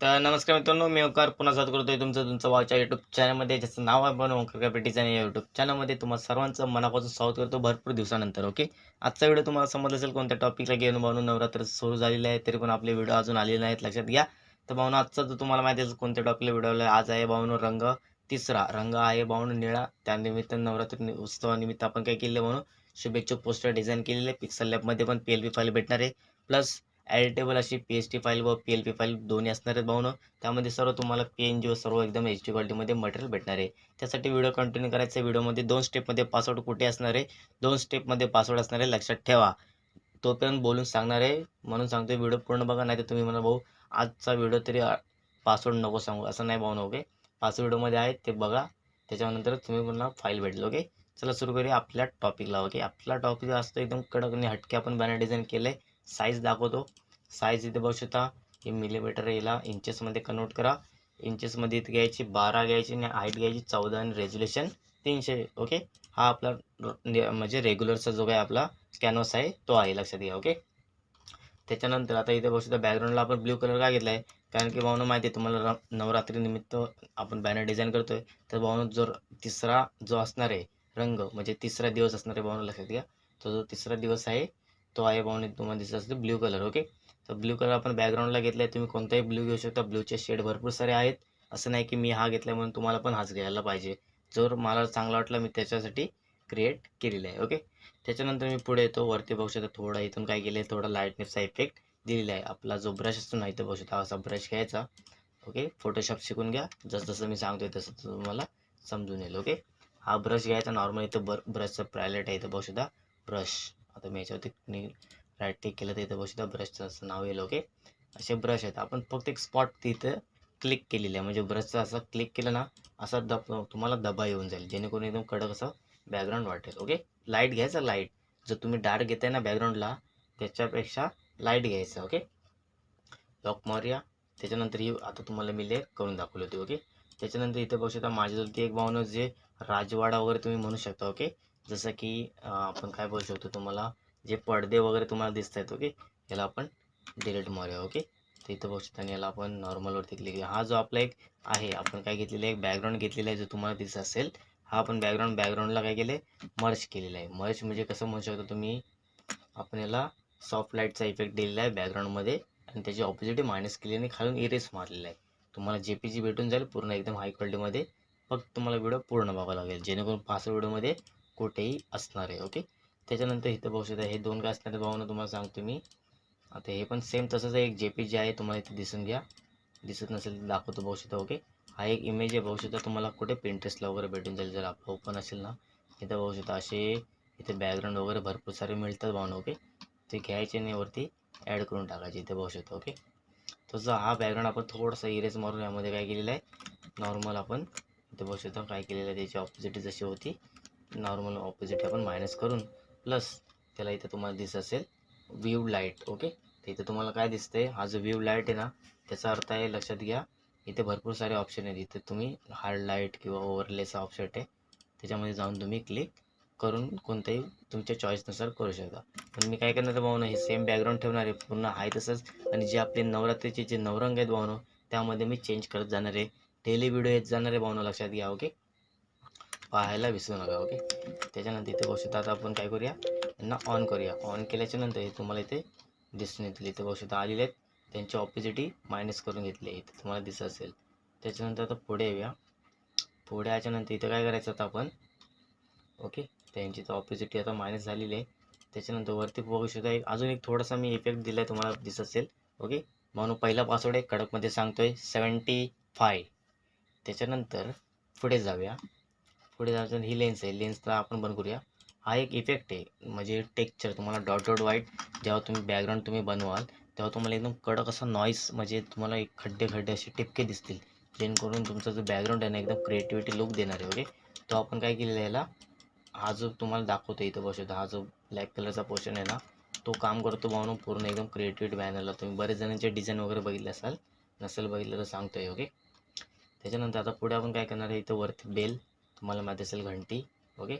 तर नमस्कार मित्रांनो मी ओकार पुन्हा साथ करतोय तुमचं तुमचं वावच्या युट्यूब चॅनलमध्ये ज्याचं नाव आहे पण ओंकार कॅपिटीचं आणि युट्यूब चॅनलमध्ये तुम्हाला सर्वांचं मनापासून स्वागत करतो भरपूर दिवसानंतर ओके आजचा व्हिडिओ तुम्हाला समजलं असेल कोणत्या टॉपिकला घेऊन बनवून नवरात्र सुरू झालेले आहे तरी पण आपले व्हिडिओ अजून आलेले नाहीत लक्षात घ्या. तर भाऊन आजचा जो तुम्हाला माहिती आहे कोणत्या टॉपिकला व्हिडिओ आला आज आहे भाऊन रंग तिसरा. रंग आहे भाऊन निळा. त्यानिमित्त नवरात्र उत्सवानिमित्त आपण काय केले म्हणून शुभेच्छुक पोस्टर डिझाईन केलेले. पिक्सल लॅबमध्ये पण पी एल पी फाईल भेटणार आहे. प्लस एडिटेबल अशी पी एच टी फाईल व पी एल पी फाईल दोन्ही असणार आहेत भावनं त्यामध्ये सर्व तुम्हाला पी एन जी व सर्व एकदम एच डी क्वालिटीमध्ये मटेरियल भेटणार आहे. त्यासाठी व्हिडिओ कंटिन्यू करायचा व्हिडिओमध्ये दोन स्टेपमध्ये पासवर्ड कुठे असणार आहे? दोन स्टेपमध्ये पासवर्ड असणार आहे. लक्षात ठेवा. तोपर्यंत बोलून सांगणार आहे. म्हणून सांगतो व्हिडिओ पूर्ण बघा. नाही तर तुम्ही म्हणा भाऊ आजचा व्हिडिओ तरी पासवर्ड नको सांगू. असं नाही भाऊ ओके पाच व्हिडिओमध्ये आहे ते बघा. त्याच्यानंतर तुम्ही पुन्हा फाईल भेटेल ओके चला सुरू करूया आपल्या टॉपिकला ओके आपला टॉपिक असतो एकदम कडक आणि हटके आपण बॅनर डिझाईन केलं आहे साईज दाखवतो. साईज इथे बघू शकता हे मिलीमीटर याला इंचेसमध्ये कन्वर्ट करा. इंचेसमध्ये इथे घ्यायची बारा घ्यायची आणि हाईट घ्यायची चौदा आणि रेझोल्युशन तीनशे ओके हा आपला म्हणजे रेग्युलरचा जो काही आपला कॅनव्हास आहे तो आहे लक्षात घ्या ओके त्याच्यानंतर आता इथे बघू शकता बॅकग्राऊंडला आपण ब्ल्यू कलर का घेतला आहे कारण की भावनं माहिती आहे तुम्हाला र- नवरात्रीनिमित्त आपण बॅनर डिझाईन करतोय. तर भावनं जो तिसरा जो असणार आहे रंग म्हणजे तिसरा दिवस असणार आहे भावनं लक्षात घ्या. तो जो तिसरा दिवस आहे तो आहे भावने तुम्हाला दिसत असतो ब्ल्यू कलर ओके तर ब्ल्यू कलर आपण बॅकग्राऊंडला घेतला आहे तुम्ही कोणताही ब्ल्यू घेऊ शकता. ब्ल्यूचे शेड भरपूर सारे आहेत. असं नाही की मी हा घेतला म्हणून तुम्हाला पण हाच घ्यायला पाहिजे. जर मला चांगला वाटला मी त्याच्यासाठी क्रिएट केलेला आहे ओके त्याच्यानंतर मी पुढे येतो. वरती बघू शकता थोडा इथून काय केलं आहे थोडा लाईटनेसचा इफेक्ट दिलेला आहे. आपला जो ब्रश असतो ना इथं बघू शकता असा ब्रश घ्यायचा ओके फोटोशॉप शिकून घ्या. जसं जसं मी सांगतोय तसं तसं तुम्हाला समजून येईल ओके हा ब्रश घ्यायचा. नॉर्मल इथं बर ब्रशचं प्रायलेट आहे इथं बघू शकता ब्रश आता मी याच्यावरती राईट क्लिक केलं तर इथं बघू शकता ब्रशचं असं नाव येईल ओके असे ब्रश आहेत. आपण फक्त एक स्पॉट तिथं क्लिक केलेलं आहे. म्हणजे ब्रशचं असं क्लिक केलं ना असा दब तुम्हाला दबा येऊन जाईल. जेणेकरून एकदम कडक असं बॅकग्राऊंड वाटेल ओके लाइट घ्यायचा लाइट जर तुम्ही डार्क घेताय ना बॅकग्राऊंडला त्याच्यापेक्षा लाइट घ्यायचं ओके लॉक मारूया. त्याच्यानंतर ही आता तुम्हाला मी लेअर करून दाखवली होती ओके त्याच्यानंतर इथे बघू शकता माझ्याजवळ एक भावनं जे राजवाडा वगैरे तुम्ही म्हणू शकता ओके जसं की आपण काय बोलू शकतो तुम्हाला जे पडदे वगैरे तुम्हाला दिसत आहेत ओके याला आपण डिलीट मारूया ओके तर इथं बघू शकता आणि याला आपण नॉर्मलवरती क्लिक हा जो आपला एक आहे आपण काय घेतलेला आहे? एक बॅकग्राऊंड घेतलेला आहे जो तुम्हाला दिसत असेल हा आपण बॅकग्राऊंड बॅकग्राऊंडला काय केलं आहे मर्च केलेला आहे. मर्च म्हणजे कसं म्हणू शकतो तुम्ही आपण याला सॉफ्ट लाईटचा इफेक्ट दिलेला आहे बॅकग्राऊंडमध्ये आणि त्याची ऑपोजिट मायनस केली आणि खालून इरेस मारलेला आहे. तुम्हाला जे पी जी भेटून जाईल पूर्ण एकदम हाय क्वालिटीमध्ये फक्त तुम्हाला व्हिडिओ पूर्ण बघावा लागेल. जेणेकरून पाच व्हिडिओमध्ये कुठेही असणार आहे ओके त्याच्यानंतर इथं बघू शकता हे दोन काय असणार आहे भावना तुम्हाला सांगतो मी. आता हे पण सेम तसंच एक जे पी जी आहे तुम्हाला इथे दिसून घ्या. दिसत नसेल तर दाखवतो बघू शकता ओके हा एक इमेज आहे बघू शकता तुम्हाला कुठे पिंटरेस्टला वगैरे भेटून जाईल जर आपलं ओपन असेल ना इथं बघू शकता असे इथे बॅकग्राऊंड वगैरे भरपूर सारे मिळतात भावना ओके ते घ्यायचे आणि वरती ॲड करून टाकायचे इथे बघू शकता ओके तसं हा बॅकग्राऊंड आपण थोडासा इरेज मारून यामध्ये काय केलेलं आहे? नॉर्मल आपण इथे बघू शकता काय केलेलं आहे त्याची ऑपोजिट जशी होती नॉर्मल ऑपोजिट आपण मायनस करून प्लस त्याला इथं तुम्हाला दिसत असेल व्ह्यू लाइट ओके तर इथं तुम्हाला काय दिसतंय? हा जो व्ह्यू लाइट आहे ना त्याचा अर्थ आहे लक्षात घ्या इथे भरपूर सारे ऑप्शन आहेत. इथे तुम्ही हार्ड लाइट किंवा ओव्हरलेचा ऑप्शन आहे. त्याच्यामध्ये जाऊन तुम्ही क्लिक करून कोणत्याही तुमच्या चॉईसनुसार करू शकता. पण मी काय करणार आहे भावनो हे सेम बॅकग्राऊंड ठेवणार आहे पूर्ण आहे तसंच. आणि जे आपले नवरात्रीचे जे नवरंग आहेत भावनो त्यामध्ये मी चेंज करत जाणार आहे. डेली व्हिडिओ येत जाणार आहे भावनो लक्षात घ्या ओके पाहायला विसरू नका ओके त्याच्यानंतर इथे बघू शकता आता आपण काय करूया? यांना ऑन करूया. ऑन केल्याच्यानंतर हे तुम्हाला इथे दिसून येतील. इथे बघू शकता आलेले आहेत. त्यांची ऑपोजिटी मायनस करून घेतली आहे. इथे तुम्हाला दिसत असेल. त्याच्यानंतर आता पुढे येऊया. पुढे याच्यानंतर इथं काय करायचं आता आपण? ओके त्यांची तर ऑपोजिटी आता मायनस झालेली आहे. त्याच्यानंतर वरती बघू शकता एक अजून एक थोडासा मी इफेक्ट दिला आहे तुम्हाला दिसत असेल. ओके म्हणून पहिला पासवर्ड आहे कडकमध्ये सांगतोय. सेवन्टी फाय त्याच्यानंतर पुढे जाऊया. पुढे जायचं ही लेन्स आहे. लेन्सला आपण बंद करूया. हा एक इफेक्ट आहे. म्हणजे टेक्चर तुम्हाला डॉट डॉट व्हाईट जेव्हा तुम्ही बॅकग्राऊंड तुम्ही बनवाल तेव्हा तुम्हाला एकदम कडक असा नॉईस म्हणजे तुम्हाला एक खड्डे खड्डे असे टिपके दिसतील. जेणेकरून तुमचा जो बॅकग्राऊंड आहे ना एकदम क्रिएटिव्हिटी लुक देणार आहे ओके तो आपण काय केलेला याला हा जो तुम्हाला दाखवतो इथं बसवतो हा जो ब्लॅक कलरचा पोर्शन आहे ना तो काम करतो म्हणून पूर्ण एकदम क्रिएटिव्हिटी बॅनरला तुम्ही बरेच जणांचे डिझाईन वगैरे बघितले असाल नसेल बघितलं तर सांगतोय ओके त्याच्यानंतर आता पुढे आपण काय करणार आहे इथं वरती बेल तुम्हाला माहिती असेल घंटी ओके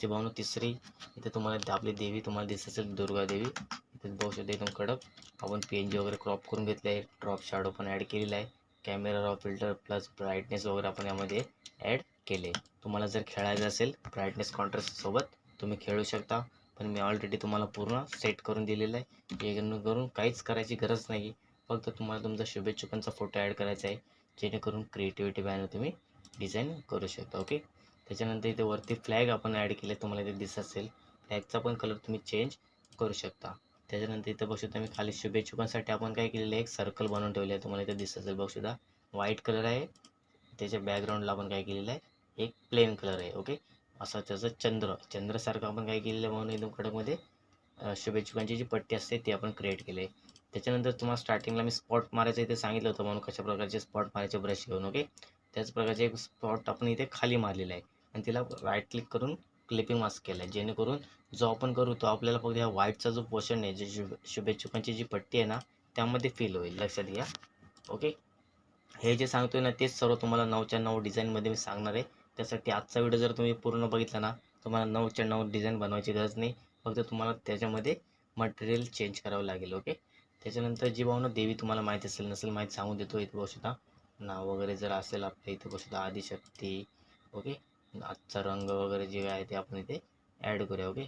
जे भावनो तिसरी इथे तुम्हाला आपली देवी तुम्हाला दिसत असेल दुर्गा देवी. तिथे बघू शकता एकदम कडक. आपण पी एन जी वगैरे क्रॉप करून घेतलं आहे ड्रॉप शॅडो पण ॲड केलेला आहे. Camera raw filter plus brightness वगैरे आपण यामध्ये ॲड केले तुम्हाला जर खेळायचं असेल ब्राईटनेस कॉन्ट्रास्टसोबत तुम्ही खेळू शकता. पण मी ऑलरेडी तुम्हाला पूर्ण सेट करून दिलेलं आहे. करून काहीच करायची गरज नाही. फक्त तुम्हाला तुमचा शुभेच्छुकांचा फोटो ॲड करायचा आहे. जेणेकरून क्रिएटिव्हिटी बॅनर तुम्ही डिझाईन करू शकता ओके? त्याच्यानंतर इथे वरती फ्लॅग आपण ॲड केले तुम्हाला इथे दिसत असेल. फ्लॅगचा पण कलर तुम्ही चेंज करू शकता. त्याच्यानंतर इथं बघू शकता मी खाली शुभेच्छुकांसाठी आपण काय केलेलं आहे? एक सर्कल बनवून ठेवले आहे तुम्हाला इथे दिसत असेल. बघू शकता व्हाईट कलर आहे. त्याच्या बॅकग्राऊंडला आपण काय केलेलं आहे? एक प्लेन कलर आहे ओके? असं त्याचं चंद्र चंद्रसारखं आपण काय केलेलं आहे म्हणून एकदम कडकमध्ये शुभेच्छुकांची जी पट्टी असते ती आपण क्रिएट केली आहे. त्याच्यानंतर तुम्हाला स्टार्टिंगला मी स्पॉट मारायचं इथे सांगितलं होतं म्हणून कशा प्रकारचे स्पॉट मारायचे ब्रश घेऊन ओके? त्याच प्रकारचे एक स्पॉट आपण इथे खाली मारलेला आहे. आणि तिला राईट क्लिक करून क्लिपिंग मास्क केलं आहे जेणेकरून जो आपण करू तो आपल्याला फक्त ह्या व्हाईटचा जो पोर्शन आहे जे शुभ शुभेच्छुकांची जी पट्टी आहे ना त्यामध्ये फील होईल. लक्षात घ्या. ओके हे जे सांगतोय ना तेच सर्व तुम्हाला नऊच्या नऊ डिझाईनमध्ये मी सांगणार आहे. त्यासाठी आजचा व्हिडिओ जर तुम्ही पूर्ण बघितला ना तुम्हाला नऊच्या नऊ डिझाईन बनवायची गरज नाही. फक्त तुम्हाला त्याच्यामध्ये मटेरियल चेंज करावं लागेल. ओके त्याच्यानंतर जी भावना देवी तुम्हाला माहीत असेल नसेल माहीत सांगून देतो इथं बघू शकता नाव वगैरे जर असेल आपल्या इथं बघू आदिशक्ती ओके आजचा रंग वगैरे जे आहे ते आपण इथे ॲड करूया ओके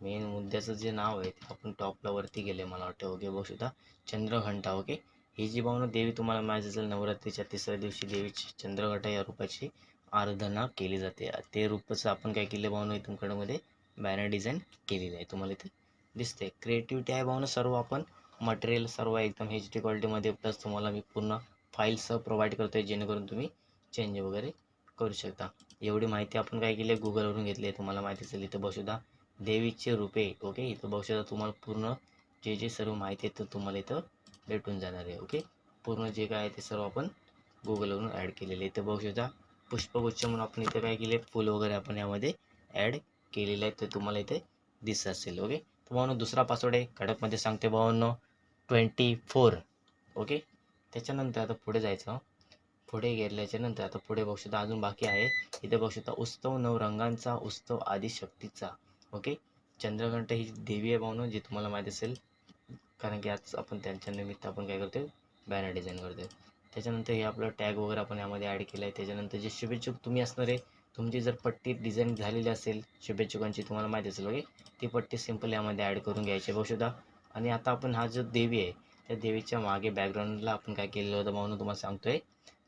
मेन मुद्द्याचं जे नाव आहे ते आपण टॉपला वरती गेले मला वाटतं ओके बघू चंद्रघंटा ओके ही जी भावना देवी तुम्हाला माहीत असेल नवरात्रीच्या तिसऱ्या दिवशी देवीची चंद्रघंटा या रूपाची आराधना केली जाते. ते रूपचं आपण काय केले भावना तुमकडे मध्ये बॅनर डिझाईन केलेली आहे. तुम्हाला इथे दिसते क्रिएटिव्हिटी आहे भावना सर्व आपण. मटेरियल सर्व एकदम एच डी क्वालिटीमध्ये प्लस तुम्हाला मी पूर्ण फाईलसह प्रोव्हाइड करतो आहे जेणेकरून तुम्ही चेंज वगैरे करू शकता. एवढी माहिती आपण काय केली आहे? गुगलवरून घेतली आहे. तुम्हाला माहिती असेल इथं बसुदा देवीचे रूपे ओके इथं बघू तुम्हाला पूर्ण जे जे सर्व माहिती आहे ते तुम्हाला इथं भेटून जाणार आहे ओके पूर्ण जे काय आहे ते सर्व आपण गुगलवरून ॲड केलेले इथं बघू पुष्पगुच्छ म्हणून आपण इथं काय केले फुल वगैरे आपण यामध्ये ॲड केलेलं आहे ते तुम्हाला इथे दिसत असेल ओके तर दुसरा पासवर्ड आहे. खडकमध्ये सांगते भावांनो ट्वेंटी फोर ओके त्याच्यानंतर आता पुढे जायचं. पुढे गेल्याच्यानंतर आता पुढे बघू शकता अजून बाकी आहे. इथे बघू शकता उत्सव नवरंगांचा उत्सव आदिशक्तीचा. ओके चंद्रघंट ही देवी आहे भावनं जी तुम्हाला माहीत असेल. कारण की आज आपण त्यांच्या निमित्त आपण काय करतो बॅनर डिझाईन करतो त्याच्यानंतर हे आपलं टॅग वगैरे आपण यामध्ये ॲड केलं आहे त्याच्यानंतर जे शुभेच्छुक तुम्ही असणार आहे तुमची जर पट्टी डिझाईन झालेली असेल शुभेच्छुकांची तुम्हाला माहिती असेल ओके ती पट्टी सिंपल यामध्ये ॲड करून घ्यायची बघू शकता आणि आता आपण हा जो देवी आहे त्या देवीच्या मागे बॅकग्राऊंडला आपण काय केलेलं होतं म्हणून तुम्हाला सांगतोय.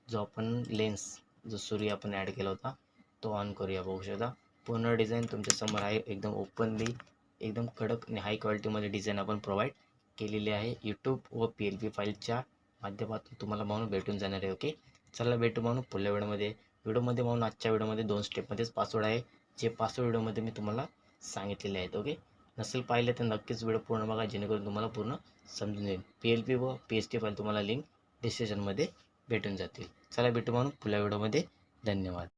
जो आपण लेन्स जो सूर्य आपण ॲड केला होता तो ऑन करूया बघू शकता. पूर्ण डिझाईन तुमच्यासमोर आहे. एकदम ओपनली एकदम कडक आणि हाय क्वालिटीमध्ये डिझाईन आपण प्रोव्हाइड केलेली आहे. यूट्यूब व पी एल पी फाईलच्या माध्यमातून तुम्हाला म्हणून भेटून जाणार आहे ओके चला भेटू म्हणून पुढल्या वेळेमध्ये व्हिडिओमध्ये म्हणून आजच्या व्हिडिओमध्ये दोन स्टेपमध्येच पासवर्ड आहे. जे पासवर्ड व्हिडिओमध्ये मी तुम्हाला सांगितलेले आहेत ओके नसेल पाहिलं तर नक्कीच व्हिडिओ पूर्ण बघा जेणेकरून तुम्हाला पूर्ण समजून येईल पी एल पी व पी एच टी फाईल तुम्हाला लिंक डिस्क्रिप्शनमध्ये भेटून जातील. चला भेटू म्हणून पुढल्या व्हिडिओमध्ये धन्यवाद.